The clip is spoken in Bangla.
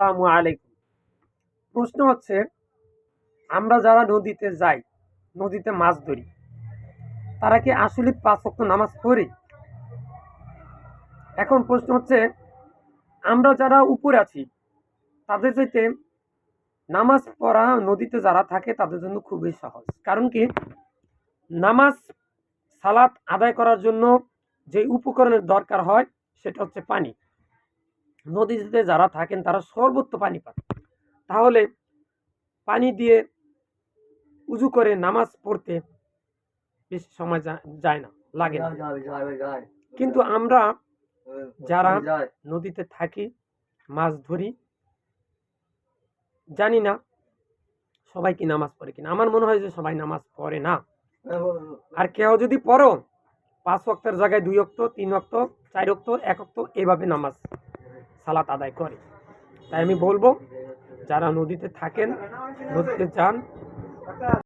আসসালামু আলাইকুম। প্রশ্ন হচ্ছে, আমরা যারা নদীতে যাই, নদীতে মাছ ধরি, তারা কি আসলে পাঁচ ওয়াক্ত নামাজ পড়ি? এখন প্রশ্ন হচ্ছে, আমরা যারা উপরে আছি, তাদের চাইতে নামাজ পড়া নদীতে যারা থাকে, তাদের জন্য খুবই সহজ। কারণ কি, নামাজ সালাত আদায় করার জন্য যে উপকরণের দরকার হয়, সেটা হচ্ছে পানি। নদীতে যারা থাকেন তারা সর্বত্র পানি পান। তাহলে পানি দিয়ে উজু করে নামাজ পড়তে বেশি সময় যায় না লাগে না। কিন্তু আমরা যারা নদীতে থাকি মাছ ধরি জানি না সবাই কি নামাজ পড়ে কিনা। আমার মনে হয় যে সবাই নামাজ পড়ে না। আর কেউ যদি পড়ো পাঁচ ওয়াক্তের জায়গায় দুই অক্ত তিন অক্ত চার অক্ত এক অক্ত এভাবে নামাজ সালাত আদায় করে। তাই আমি বলব যারা নদীতে থাকেন নদীতে যান।